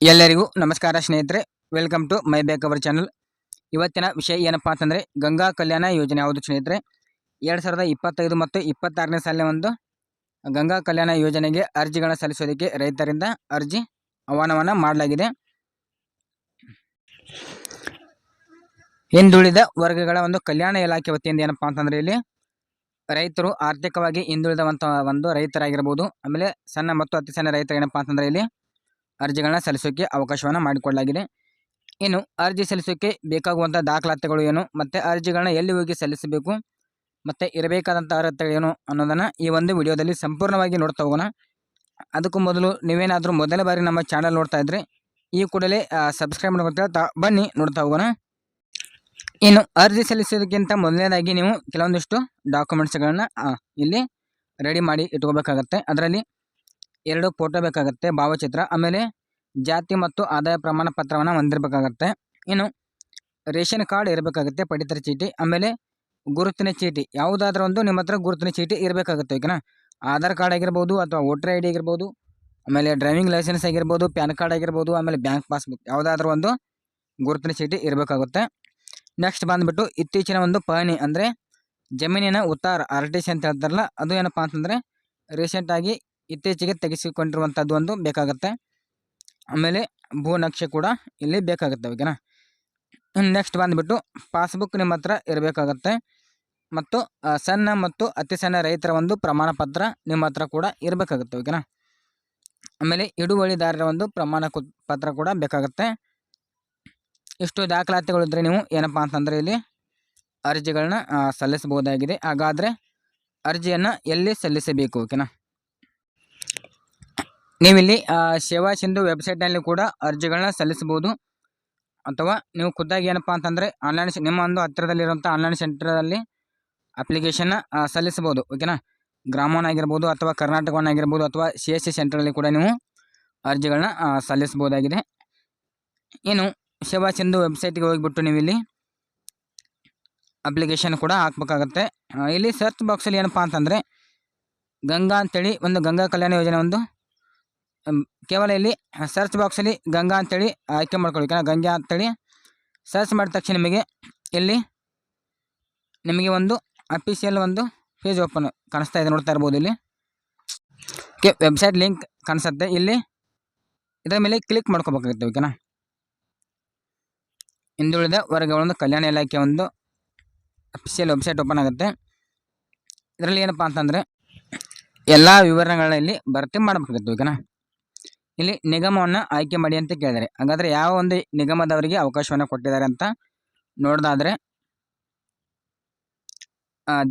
ಎಲ್ಲರಿಗೂ ನಮಸ್ಕಾರ ಸ್ನೇಹಿತರೆ ವೆಲ್ಕಮ್ ಟು ಮೈ ಬೇಕ್ ಅವರ್ ಚಾನಲ್ ಇವತ್ತಿನ ವಿಷಯ ಏನಪ್ಪಾ ಅಂತಂದರೆ, ಗಂಗಾ ಕಲ್ಯಾಣ ಯೋಜನೆ ಯಾವುದು ಸ್ನೇಹಿತರೆ? ಎರಡು ಸಾವಿರದ ಇಪ್ಪತ್ತೈದು ಮತ್ತು ಇಪ್ಪತ್ತಾರನೇ ಸಾಲಿನ ಒಂದು ಗಂಗಾ ಕಲ್ಯಾಣ ಯೋಜನೆಗೆ ಅರ್ಜಿಗಳನ್ನು ಸಲ್ಲಿಸೋದಕ್ಕೆ ರೈತರಿಂದ ಅರ್ಜಿ ಆಹ್ವಾನವನ್ನು ಮಾಡಲಾಗಿದೆ. ಹಿಂದುಳಿದ ವರ್ಗಗಳ ಒಂದು ಕಲ್ಯಾಣ ಇಲಾಖೆ ವತಿಯಿಂದ ಏನಪ್ಪಾ ಅಂತಂದರೆ ಇಲ್ಲಿ ರೈತರು ಆರ್ಥಿಕವಾಗಿ ಹಿಂದುಳಿದವಂಥ ಒಂದು ರೈತರಾಗಿರ್ಬೋದು, ಆಮೇಲೆ ಸಣ್ಣ ಮತ್ತು ಅತಿ ಸಣ್ಣ ರೈತರು ಏನಪ್ಪಾ ಅಂತಂದರೆ ಇಲ್ಲಿ ಅರ್ಜಿಗಳನ್ನ ಸಲ್ಲಿಸೋಕೆ ಅವಕಾಶವನ್ನು ಮಾಡಿಕೊಡಲಾಗಿದೆ. ಇನ್ನು ಅರ್ಜಿ ಸಲ್ಲಿಸೋಕೆ ಬೇಕಾಗುವಂಥ ದಾಖಲಾತಿಗಳು ಏನು, ಮತ್ತು ಅರ್ಜಿಗಳನ್ನ ಎಲ್ಲಿ ಹೋಗಿ ಸಲ್ಲಿಸಬೇಕು, ಮತ್ತು ಇರಬೇಕಾದಂಥ ಅರ್ಹತೆಗಳೇನು ಅನ್ನೋದನ್ನು ಈ ಒಂದು ವಿಡಿಯೋದಲ್ಲಿ ಸಂಪೂರ್ಣವಾಗಿ ನೋಡ್ತಾ ಹೋಗೋಣ. ಅದಕ್ಕೂ ಮೊದಲು ನೀವೇನಾದರೂ ಮೊದಲ ಬಾರಿ ನಮ್ಮ ಚಾನಲ್ ನೋಡ್ತಾ ಇದ್ರೆ ಈ ಕೂಡಲೇ ಸಬ್ಸ್ಕ್ರೈಬ್ ಮಾಡ್ಕೊತಾ ಬನ್ನಿ ನೋಡ್ತಾ ಹೋಗೋಣ. ಇನ್ನು ಅರ್ಜಿ ಸಲ್ಲಿಸೋದಕ್ಕಿಂತ ಮೊದಲನೇದಾಗಿ ನೀವು ಕೆಲವೊಂದಿಷ್ಟು ಡಾಕ್ಯುಮೆಂಟ್ಸ್ಗಳನ್ನು ಇಲ್ಲಿ ರೆಡಿ ಮಾಡಿ ಇಟ್ಕೋಬೇಕಾಗತ್ತೆ. ಅದರಲ್ಲಿ ಎರಡು ಫೋಟೋ ಬೇಕಾಗುತ್ತೆ, ಭಾವಚಿತ್ರ, ಆಮೇಲೆ ಜಾತಿ ಮತ್ತು ಆದಾಯ ಪ್ರಮಾಣ ಪತ್ರವನ್ನು ಹೊಂದಿರಬೇಕಾಗತ್ತೆ. ಇನ್ನು ರೇಷನ್ ಕಾರ್ಡ್ ಇರಬೇಕಾಗುತ್ತೆ, ಪಡಿತರ ಚೀಟಿ, ಆಮೇಲೆ ಗುರುತಿನ ಚೀಟಿ, ಯಾವುದಾದ್ರೂ ಒಂದು ನಿಮ್ಮ ಹತ್ರ ಗುರುತಿನ ಚೀಟಿ ಇರಬೇಕಾಗುತ್ತೆ, ಓಕೆನಾ? ಆಧಾರ್ ಕಾರ್ಡ್ ಆಗಿರ್ಬೋದು ಅಥವಾ ವೋಟರ್ ಐ ಡಿ ಆಗಿರ್ಬೋದು, ಆಮೇಲೆ ಡ್ರೈವಿಂಗ್ ಲೈಸೆನ್ಸ್ ಆಗಿರ್ಬೋದು, ಪ್ಯಾನ್ ಕಾರ್ಡ್ ಆಗಿರ್ಬೋದು, ಆಮೇಲೆ ಬ್ಯಾಂಕ್ ಪಾಸ್ಬುಕ್, ಯಾವುದಾದ್ರೂ ಒಂದು ಗುರುತಿನ ಚೀಟಿ ಇರಬೇಕಾಗುತ್ತೆ. ನೆಕ್ಸ್ಟ್ ಬಂದುಬಿಟ್ಟು ಇತ್ತೀಚಿನ ಒಂದು ಪಹಣಿ ಅಂದರೆ ಜಮೀನಿನ ಉತ್ತಾರ ಆರ್ ಟಿ ಸಿ ಅಂತ ಹೇಳ್ತಾರಲ್ಲ, ಅದು ಏನಪ್ಪ ಅಂತಂದರೆ ರೀಸೆಂಟಾಗಿ ಇತ್ತೀಚೆಗೆ ತೆಗೆಸಿಕೊಂಡಿರುವಂಥದ್ದು ಒಂದು ಬೇಕಾಗುತ್ತೆ. ಆಮೇಲೆ ಭೂ ನಕ್ಷೆ ಕೂಡ ಇಲ್ಲಿ ಬೇಕಾಗುತ್ತೆ ಓಕೆನಾ? ನೆಕ್ಸ್ಟ್ ಬಂದುಬಿಟ್ಟು ಪಾಸ್ಬುಕ್ ನಿಮ್ಮ ಹತ್ರ ಇರಬೇಕಾಗತ್ತೆ. ಮತ್ತು ಸಣ್ಣ ಮತ್ತು ಅತಿ ಸಣ್ಣ ರೈತರ ಒಂದು ಪ್ರಮಾಣ ಪತ್ರ ನಿಮ್ಮ ಹತ್ರ ಕೂಡ ಇರಬೇಕಾಗುತ್ತೆ ಓಕೆನಾ? ಆಮೇಲೆ ಹಿಡುವಳಿದಾರರ ಒಂದು ಪ್ರಮಾಣ ಪತ್ರ ಕೂಡ ಬೇಕಾಗುತ್ತೆ. ಇಷ್ಟು ದಾಖಲಾತಿಗಳಿದ್ರೆ ನೀವು ಏನಪ್ಪ ಅಂತಂದರೆ ಇಲ್ಲಿ ಅರ್ಜಿಗಳನ್ನ ಸಲ್ಲಿಸಬಹುದಾಗಿದೆ. ಹಾಗಾದರೆ ಅರ್ಜಿಯನ್ನು ಎಲ್ಲಿ ಸಲ್ಲಿಸಬೇಕು ಓಕೆನಾ? ನೀವಿಲ್ಲಿ ಸೇವಾ ಸಿಂಧು ವೆಬ್ಸೈಟ್ನಲ್ಲಿ ಕೂಡ ಅರ್ಜಿಗಳನ್ನ ಸಲ್ಲಿಸಬಹುದು. ಅಥವಾ ನೀವು ಖುದ್ದಾಗಿ ಏನಪ್ಪ ಅಂತಂದರೆ, ಆನ್ಲೈನ್ ನಿಮ್ಮ ಒಂದು ಹತ್ತಿರದಲ್ಲಿರುವಂಥ ಆನ್ಲೈನ್ ಸೆಂಟರಲ್ಲಿ ಅಪ್ಲಿಕೇಶನ್ನ ಸಲ್ಲಿಸಬಹುದು, ಓಕೆನಾ? ಗ್ರಾಮವನ್ನ ಆಗಿರ್ಬೋದು ಅಥವಾ ಕರ್ನಾಟಕವನ್ನ ಆಗಿರ್ಬೋದು ಅಥವಾ ಸಿ ಎಸ್ ಸಿ ಸೆಂಟ್ರಲ್ಲಿ ಕೂಡ ನೀವು ಅರ್ಜಿಗಳನ್ನ ಸಲ್ಲಿಸಬಹುದಾಗಿದೆ. ಏನು ಸೇವಾ ಸಿಂಧು ವೆಬ್ಸೈಟ್ಗೆ ಹೋಗಿಬಿಟ್ಟು ನೀವು ಇಲ್ಲಿ ಅಪ್ಲಿಕೇಶನ್ ಕೂಡ ಹಾಕ್ಬೇಕಾಗತ್ತೆ. ಇಲ್ಲಿ ಸರ್ಚ್ ಬಾಕ್ಸಲ್ಲಿ ಏನಪ್ಪ ಅಂತಂದರೆ, ಗಂಗಾ ಅಂತೇಳಿ ಒಂದು ಗಂಗಾ ಕಲ್ಯಾಣ ಯೋಜನೆ ಒಂದು ಕೇವಲ ಇಲ್ಲಿ ಸರ್ಚ್ ಬಾಕ್ಸಲ್ಲಿ ಗಂಗಾ ಅಂತೇಳಿ ಆಯ್ಕೆ ಮಾಡ್ಕೊಳ್ಳಿ. ಗಂಗಾ ಅಂತೇಳಿ ಸರ್ಚ್ ಮಾಡಿದ ತಕ್ಷಣ ನಿಮಗೆ ಇಲ್ಲಿ ನಿಮಗೆ ಒಂದು ಅಫಿಷಿಯಲ್ ಒಂದು ಪೇಜ್ ಓಪನ್ ಕಾಣಿಸ್ತಾ ಇದೆ. ನೋಡ್ತಾ ಇರ್ಬೋದು ಇಲ್ಲಿ. ಕೆ ವೆಬ್ಸೈಟ್ ಲಿಂಕ್ ಕಾಣಿಸುತ್ತೆ. ಇಲ್ಲಿ ಇದರ ಮೇಲೆ ಕ್ಲಿಕ್ ಮಾಡ್ಕೋಬೇಕಾಗುತ್ತೆ. ಓಕೆನಾ ಹಿಂದುಳಿದ ವರ್ಗಗಳೊಂದು ಕಲ್ಯಾಣ ಇಲಾಖೆ ಒಂದು ಅಫಿಷಿಯಲ್ ವೆಬ್ಸೈಟ್ ಓಪನ್ ಆಗುತ್ತೆ. ಇದರಲ್ಲಿ ಏನಪ್ಪ ಅಂತಂದರೆ ಎಲ್ಲ ವಿವರಗಳಲ್ಲಿ ಭರ್ತಿ ಮಾಡಬೇಕಾಗುತ್ತೆ. ಓಕೆನಾ ಇಲ್ಲಿ ನಿಗಮವನ್ನು ಆಯ್ಕೆ ಮಾಡಿ ಅಂತ ಕೇಳಿದರೆ ಹಾಗಾದರೆ ಯಾವ ಒಂದು ನಿಗಮದವರಿಗೆ ಅವಕಾಶವನ್ನು ಕೊಟ್ಟಿದ್ದಾರೆ ಅಂತ ನೋಡೋದಾದರೆ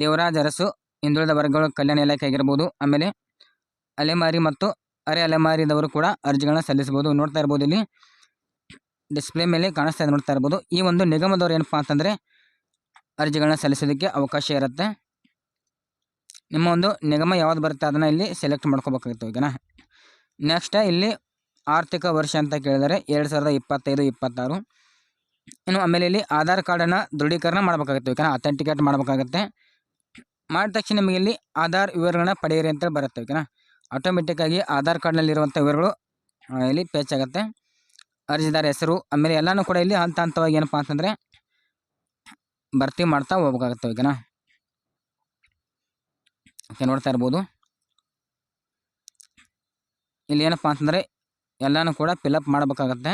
ದೇವರಾಜ್ ಅರಸು, ಹಿಂದುಳಿದ ವರ್ಗಗಳ ಕಲ್ಯಾಣ ಇಲಾಖೆ ಆಗಿರ್ಬೋದು, ಆಮೇಲೆ ಅಲೆಮಾರಿ ಮತ್ತು ಅರೆ ಅಲೆಮಾರಿದವರು ಕೂಡ ಅರ್ಜಿಗಳನ್ನ ಸಲ್ಲಿಸಬಹುದು. ನೋಡ್ತಾ ಇರ್ಬೋದು ಇಲ್ಲಿ. ಡಿಸ್ಪ್ಲೇ ಮೇಲೆ ಕಾಣಿಸ್ತಾ ಇದೆ ನೋಡ್ತಾ ಇರ್ಬೋದು. ಈ ಒಂದು ನಿಗಮದವರು ಏನಪ್ಪ ಅಂತಂದರೆ ಅರ್ಜಿಗಳನ್ನ ಸಲ್ಲಿಸೋದಕ್ಕೆ ಅವಕಾಶ ಇರುತ್ತೆ. ನಿಮ್ಮ ಒಂದು ನಿಗಮ ಯಾವ್ದು ಬರುತ್ತೆ ಅದನ್ನು ಇಲ್ಲಿ ಸೆಲೆಕ್ಟ್ ಮಾಡ್ಕೋಬೇಕಾಗುತ್ತೆ ಓಕೆನಾ? ನೆಕ್ಸ್ಟ್ ಇಲ್ಲಿ ಆರ್ಥಿಕ ವರ್ಷ ಅಂತ ಕೇಳಿದರೆ ಎರಡು ಸಾವಿರದ ಇಪ್ಪತ್ತೈದು, ಇಪ್ಪತ್ತಾರು. ಇನ್ನು ಆಮೇಲೆ ಇಲ್ಲಿ ಆಧಾರ್ ಕಾರ್ಡನ್ನು ದೃಢೀಕರಣ ಮಾಡಬೇಕಾಗುತ್ತೆ. ಓಕೆನಾ ಅಥೆಂಟಿಕೇಟ್ ಮಾಡಬೇಕಾಗುತ್ತೆ. ಮಾಡಿದ ತಕ್ಷಣ ನಿಮಗೆ ಇಲ್ಲಿ ಆಧಾರ್ ವಿವರಗಳನ್ನ ಪಡೆಯಿರಿ ಅಂತ ಬರುತ್ತೆ. ಓಕೆನಾ ಆಟೋಮೆಟಿಕ್ಕಾಗಿ ಆಧಾರ್ ಕಾರ್ಡ್ನಲ್ಲಿರುವಂಥ ವಿವರಗಳು ಇಲ್ಲಿ ಪೇಚ್ ಆಗುತ್ತೆ. ಅರ್ಜಿದಾರ ಹೆಸರು, ಆಮೇಲೆ ಎಲ್ಲನೂ ಕೂಡ ಇಲ್ಲಿ ಹಂತ ಹಂತವಾಗಿ ಏನಪ್ಪ ಅಂತಂದರೆ ಭರ್ತಿ ಮಾಡ್ತಾ ಹೋಗ್ಬೇಕಾಗತ್ತೆ. ಓಕೆನಾ ಓಕೆ, ನೋಡ್ತಾ ಇರ್ಬೋದು. ಇಲ್ಲಿ ಏನಪ್ಪ ಅಂತಂದರೆ ಎಲ್ಲನೂ ಕೂಡ ಫಿಲಪ್ ಮಾಡಬೇಕಾಗತ್ತೆ.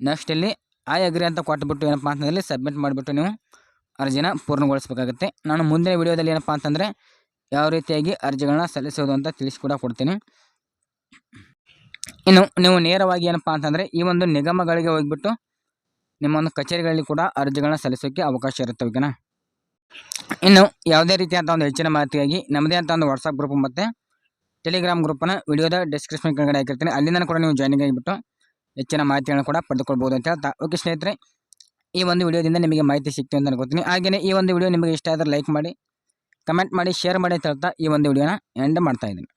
ನೆಕ್ಸ್ಟ್ ಇಲ್ಲಿ ಐ ಅಗ್ರಿ ಅಂತ ಕೊಟ್ಬಿಟ್ಟು ಏನಪ್ಪ ಅಂತಂದರೆ ಸಬ್ಮಿಟ್ ಮಾಡಿಬಿಟ್ಟು ನೀವು ಅರ್ಜಿನ ಪೂರ್ಣಗೊಳಿಸಬೇಕಾಗುತ್ತೆ. ನಾನು ಮುಂದಿನ ವಿಡಿಯೋದಲ್ಲಿ ಏನಪ್ಪ ಅಂತಂದರೆ ಯಾವ ರೀತಿಯಾಗಿ ಅರ್ಜಿಗಳನ್ನ ಸಲ್ಲಿಸೋದು ಅಂತ ತಿಳಿಸ್ಕೊಡ ಕೊಡ್ತೀನಿ. ಇನ್ನು ನೀವು ನೇರವಾಗಿ ಏನಪ್ಪ ಅಂತಂದರೆ ಈ ಒಂದು ನಿಗಮಗಳಿಗೆ ಹೋಗಿಬಿಟ್ಟು ನಿಮ್ಮ ಒಂದು ಕಚೇರಿಗಳಲ್ಲಿ ಕೂಡ ಅರ್ಜಿಗಳನ್ನ ಸಲ್ಲಿಸೋಕ್ಕೆ ಅವಕಾಶ ಇರುತ್ತೆ ಓಕೆನಾ? ಇನ್ನು ಯಾವುದೇ ರೀತಿಯಾದ ಒಂದು ಹೆಚ್ಚಿನ ಮಾಹಿತಿಯಾಗಿ ನಮ್ಮದೇ ಅಂತ ಒಂದು ವಾಟ್ಸಪ್ ಗ್ರೂಪ್ ಮತ್ತು ಟೆಲಿಗ್ರಾಮ್ ಗ್ರೂಪನ್ನು ವಿಡಿಯೋದ ಡಿಸ್ಕ್ರಿಪ್ಷನ್ ಕೆಳಗಡೆ ಹಾಕಿರ್ತೀನಿ. ಅಲ್ಲಿಂದ ಕೂಡ ನೀವು ಜಾಯ್ನಿಂಗ್ ಆಗಿಬಿಟ್ಟು ಹೆಚ್ಚಿನ ಮಾಹಿತಿಗಳನ್ನು ಕೂಡ ಪಡೆದುಕೊಳ್ಬೋದು ಅಂತ ಹೇಳ್ತಾ ಓಕೆ ಸ್ನೇಹಿತರೆ, ಈ ಒಂದು ವಿಡಿಯೋದಿಂದ ನಿಮಗೆ ಮಾಹಿತಿ ಸಿಕ್ತು ಅಂತ ಅನ್ಕೋತೀನಿ. ಹಾಗೆಯೇ ಈ ಒಂದು ವಿಡಿಯೋ ನಿಮಗೆ ಇಷ್ಟ ಆದರೆ ಲೈಕ್ ಮಾಡಿ ಕಮೆಂಟ್ ಮಾಡಿ ಶೇರ್ ಮಾಡಿ ಅಂತ ಹೇಳ್ತಾ ಈ ಒಂದು ವಿಡಿಯೋನ ಎಂಡ್ ಮಾಡ್ತಾ ಇದ್ದೀನಿ.